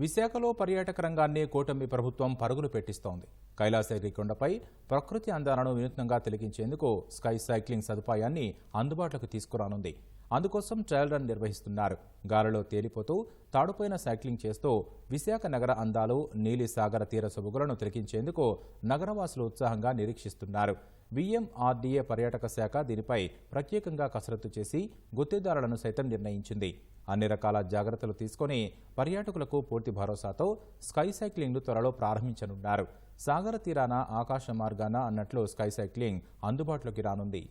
విశాఖలో పర్యాటక రంగాన్ని కూటమి ప్రభుత్వం పరుగులు పెట్టిస్తోంది. కైలాసగిరి కొండపై ప్రకృతి అందాలను వినూత్నంగా తిలకించేందుకు స్కై సైక్లింగ్ సదుపాయాన్ని అందుబాటులోకి తీసుకురానుంది. అందుకోసం ట్రయల్ రన్ నిర్వహిస్తున్నారు. గాలిలో తేలిపోతూ తాడుపైన సైక్లింగ్ చేస్తూ విశాఖ నగర అందాలు నీలి సాగర తీర సొబుగులను తిలకించేందుకు నగరవాసులు ఉత్సాహంగా నిరీక్షిస్తున్నారు. బిఎంఆర్డీఏ పర్యాటక శాఖ దీనిపై ప్రత్యేకంగా కసరత్తు చేసి గుత్తేదారులను సైతం నిర్ణయించింది. అన్ని రకాల జాగ్రత్తలు తీసుకొని పర్యాటకులకు పూర్తి భరోసాతో స్కై సైక్లింగ్ను త్వరలో ప్రారంభించనున్నారు. సాగర తీరాన ఆకాశ మార్గాన అన్నట్లు స్కై సైక్లింగ్ అందుబాటులోకి రానుంది.